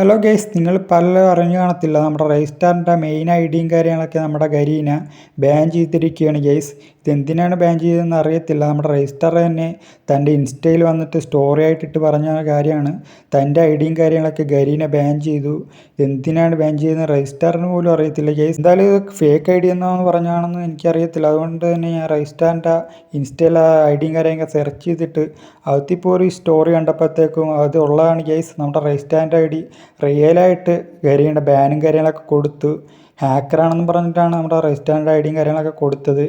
Hello guys നിങ്ങൾ പലരും അറിഞ്ഞു കാണത്തില്ല നമ്മുടെ റെജിസ്റ്റാറിന്റെ മെയിൻ ഐ ഡിയും കാര്യങ്ങളൊക്കെ നമ്മുടെ ഗരീന ബാൻ ചെയ്തിരിക്കുകയാണ് ഗൈസ് ഇതെന്തിനാണ് ബാൻ ചെയ്തതെന്ന് അറിയത്തില്ല. നമ്മുടെ രജിസ്റ്റർ തന്നെ തന്റെ ഇൻസ്റ്റയിൽ വന്നിട്ട് സ്റ്റോറി ആയിട്ടിട്ട് പറഞ്ഞ കാര്യമാണ്. തന്റെ ഐഡിയും ഡിയും കാര്യങ്ങളൊക്കെ ഗരീനെ ബാൻ ചെയ്തു. എന്തിനാണ് ബാൻ ചെയ്തതെന്ന് രജിസ്റ്ററിന് പോലും അറിയത്തില്ല. കേസ് എന്തായാലും ഇത് ഫേക്ക് ഐ ഡി എന്നാന്ന് പറഞ്ഞാണെന്ന് എനിക്കറിയത്തില്ല. അതുകൊണ്ട് തന്നെ ഞാൻ രജിസ്റ്ററിന്റെ ഇൻസ്റ്റയിൽ ഐ ഡിയും കാര്യങ്ങളൊക്കെ സെർച്ച് ചെയ്തിട്ട് അതിപ്പോൾ ഒരു സ്റ്റോറി കണ്ടപ്പോഴത്തേക്കും അത് ഉള്ളതാണ്. കേസ് നമ്മുടെ രജിസ്റ്ററിന്റെ ഐ ഡി റിയലായിട്ട് ഗരീന്റെ ബാനും കാര്യങ്ങളൊക്കെ കൊടുത്തു. ഹാക്കറാണെന്ന് പറഞ്ഞിട്ടാണ് നമ്മുടെ രജിസ്റ്ററിന്റെ ഐ ഡിയും കാര്യങ്ങളൊക്കെ കൊടുത്തത്.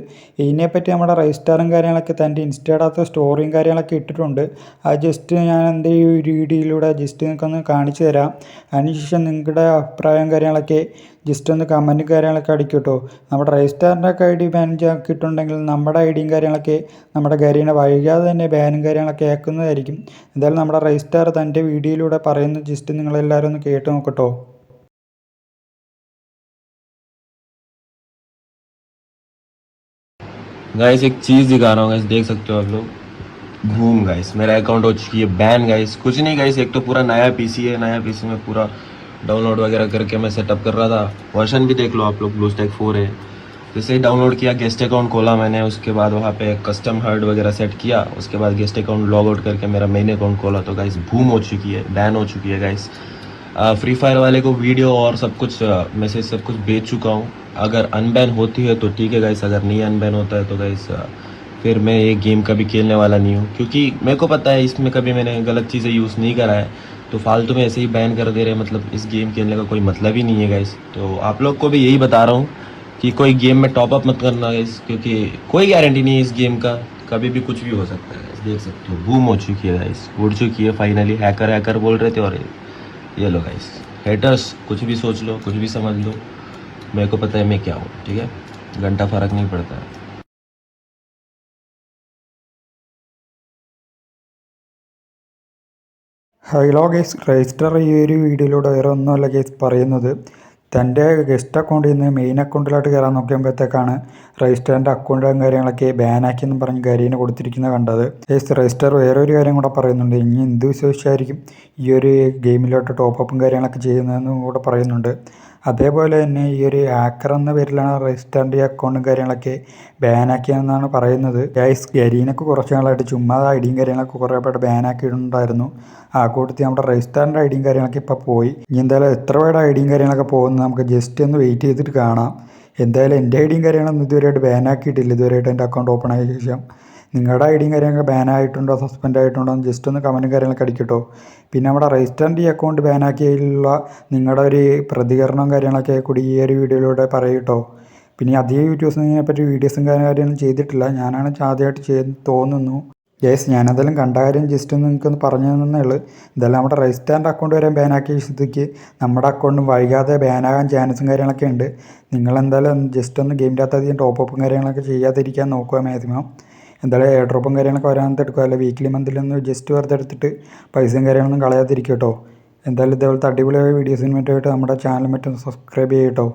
ഇതിനെപ്പറ്റി നമ്മുടെ രജിസ്റ്ററും കാര്യങ്ങളൊക്കെ തന്റെ ഇൻസ്റ്റയുടെ സ്റ്റോറിയും കാര്യങ്ങളൊക്കെ ഇട്ടിട്ടുണ്ട്. അത് ജസ്റ്റ് ഞാൻ എന്റെ ഈ ഒരു വീഡിയോയിലൂടെ ജസ്റ്റ് നിങ്ങൾക്കൊന്ന് കാണിച്ചു തരാം. അതിനുശേഷം നിങ്ങളുടെ അഭിപ്രായം കാര്യങ്ങളൊക്കെ ജസ്റ്റ് ഒന്ന് കമന്റും കാര്യങ്ങളൊക്കെ അടിക്കും കേട്ടോ. നമ്മുടെ രജിസ്റ്ററിന്റെ ഒക്കെ ഐ ഡി ബാൻ ആക്കിയിട്ടുണ്ടെങ്കിൽ നമ്മുടെ ഐ ഡിയും കാര്യങ്ങളൊക്കെ നമ്മുടെ ഗരീനെ വൈകാതെ തന്നെ ബാനും കാര്യങ്ങളൊക്കെ ആക്കുന്നതായിരിക്കും. എന്തായാലും നമ്മുടെ രജിസ്റ്റർ തന്റെ വീഡിയോയിലൂടെ പറയുന്ന ജസ്റ്റ് നിങ്ങളെല്ലാവരും ഒന്ന് കേട്ട് നോക്കട്ടോ गाइस एक चीज़ दिखा रहा हूँ गाइस देख सकते हो आप लोग। घूम गाइस मेरा अकाउंट हो चुकी है बैन गाइस कुछ नहीं गाइस एक तो पूरा नया पीसी है, नया पीसी में पूरा डाउनलोड वगैरह करके मैं सेटअप कर रहा था। वर्जन भी देख लो आप लोग ब्लू स्टैक फोर है। जैसे ही डाउनलोड किया गेस्ट अकाउंट खोला मैंने, उसके बाद वहाँ पे कस्टम हर्ड वगैरह सेट किया। उसके बाद गेस्ट अकाउंट लॉग आउट करके मेरा मेन अकाउंट खोला। तो गाइस बूम हो चुकी है बैन हो चुकी है गाइस फ्री फायर वाले को वीडियो और सब कुछ मैसेज सब कुछ भेज चुका हूँ। अगर अनबैन होती है तो ठीक है गाइस अगर नहीं अनबैन होता है तो गाइस फिर मैं ये गेम कभी खेलने वाला नहीं हूँ। क्योंकि मेरे को पता है, इसमें कभी मैंने गलत चीज़ें यूज़ नहीं करा है। तो फालतू में ऐसे ही बैन कर दे रहे मतलब इस गेम खेलने का कोई मतलब ही नहीं है गाइस तो आप लोग को भी यही बता रहा हूँ कि कोई गेम में टॉप अप मत करना गाइस क्योंकि कोई गारंटी नहीं है इस गेम का। कभी भी कुछ भी हो सकता है देख सकते हो। बूम हो चुकी है गाइस उड़ चुकी है फाइनली हैकर हैकर बोल रहे थे और ये लो गाइस हेटर्स कुछ भी सोच लो कुछ भी समझ लो मेरे को पता है मैं क्या हूँ ठीक है घंटा फर्क नहीं पड़ता है ഹലോ ഗേസ് രജിസ്റ്റർ ഈ ഒരു വീഡിയോയിലൂടെ വേറെ ഒന്നുമല്ല ഗേസ് പറയുന്നത് തന്റെ ഗസ്റ്റ് അക്കൗണ്ടിൽ നിന്ന് മെയിൻ അക്കൗണ്ടിലോട്ട് കയറാൻ നോക്കിയപ്പോഴത്തേക്കാണ് രജിസ്റ്ററിന്റെ അക്കൗണ്ടും കാര്യങ്ങളൊക്കെ ബാനാക്കി എന്ന് പറഞ്ഞ് ഗരീനെ കൊടുത്തിരിക്കുന്നത് കണ്ടത്. രജിസ്റ്റർ വേറൊരു കാര്യം കൂടെ പറയുന്നുണ്ട്. ഇനി എന്ത് വിശ്വസിച്ചായിരിക്കും ഈ ഒരു ഗെയിമിലോട്ട് ടോപ്പപ്പും കാര്യങ്ങളൊക്കെ ചെയ്യുന്നതെന്നും കൂടെ പറയുന്നുണ്ട്. അതേപോലെ തന്നെ ഈ ഒരു ഹാക്കർ എന്ന പേരിലാണ് ചെയ്ത അക്കൗണ്ടും കാര്യങ്ങളൊക്കെ ബാനാക്കിയെന്നാണ് പറയുന്നത്. ഗൈസ് ഗരീനൊക്കെ കുറച്ച് നാളായിട്ട് ചുമ്മാ ഐ ഡിയും കാര്യങ്ങളൊക്കെ കുറേ പേട്ട് ബാനാക്കിയിട്ടുണ്ടായിരുന്നു ആ കൂട്ടത്തിൽ നമ്മുടെ രജിസ്റ്ററിന്റെ ഐ ഡിയും കാര്യങ്ങളൊക്കെ ഇപ്പോൾ പോയി. ഇനി എന്തായാലും എത്ര പേരുടെ ഐ ഡിയും കാര്യങ്ങളൊക്കെ പോകുന്നത് നമുക്ക് ജസ്റ്റ് ഒന്ന് വെയിറ്റ് ചെയ്തിട്ട് കാണാം. എന്തായാലും എന്റെ ഐഡിയും ഡിയും കാര്യങ്ങളൊന്നും ഇതുവരെയായിട്ട് ബാനാക്കിയിട്ടില്ല ഇതുവരെയായിട്ട് എന്റെ അക്കൗണ്ട് ഓപ്പൺ ആയ ശേഷം. നിങ്ങളുടെ ഐ ഡിയും കാര്യങ്ങളൊക്കെ ബാൻ ആയിട്ടുണ്ടോ? സസ്പെൻഡ് ആയിട്ടുണ്ടോ? ജസ്റ്റ് ഒന്ന് കമന്റും കാര്യങ്ങളൊക്കെ അടിക്കട്ടോ. പിന്നെ നമ്മുടെ രജിസ്റ്ററിന്റെ ഈ അക്കൗണ്ട് ബാനാക്കിയതിലുള്ള നിങ്ങളുടെ ഒരു പ്രതികരണവും കാര്യങ്ങളൊക്കെ കൂടി ഈ ഒരു വീഡിയോയിലൂടെ പറയൂട്ടോ. പിന്നെ അധികം യൂട്യൂബ്സിനെ ഇതിനെപ്പറ്റി വീഡിയോസും കാര്യങ്ങളൊന്നും ചെയ്തിട്ടില്ല. ഞാനാണ് ആദ്യമായിട്ട് ചെയ്ത് തോന്നുന്നു. യെസ് ഞാനതെല്ലാം കണ്ട കാര്യം ജസ്റ്റ് ഒന്ന് നിങ്ങൾക്കൊന്ന് പറഞ്ഞു തന്നേ ഉള്ളൂ. ഇതെല്ലാം നമ്മുടെ രജിസ്റ്ററിന്റെ അക്കൗണ്ട് വരെ ബാനാക്കിയ സ്ഥിതിക്ക് നമ്മുടെ അക്കൗണ്ടും വൈകാതെ ബാനാകാൻ ചാൻസും കാര്യങ്ങളൊക്കെ ഉണ്ട്. നിങ്ങളെന്തായാലും ജസ്റ്റ് ഒന്ന് ഗെയിമിന്റെ അകത്ത് അധികം ടോപ്പ് അപ്പും കാര്യങ്ങളൊക്കെ ചെയ്യാതിരിക്കാൻ നോക്കുക മാക്സിമം എന്തായാലും എയർ ഡ്രോപ്പും കാര്യങ്ങളൊക്കെ വരാനത്ത് എടുക്കുക. അല്ല വീക്ക്ലി മന്തിലൊന്ന് ജസ്റ്റ് വെറുതെ എടുത്തിട്ട് പൈസയും കാര്യങ്ങളൊന്നും കളയാതിരിക്കുക കേട്ടോ എന്തായാലും ഇതേപോലത്തെ അടിപൊളിയായ വീഡിയോസിന് വേണ്ടിയിട്ട് നമ്മുടെ ചാനൽ മറ്റും സബ്സ്ക്രൈബ് ചെയ്യട്ടോ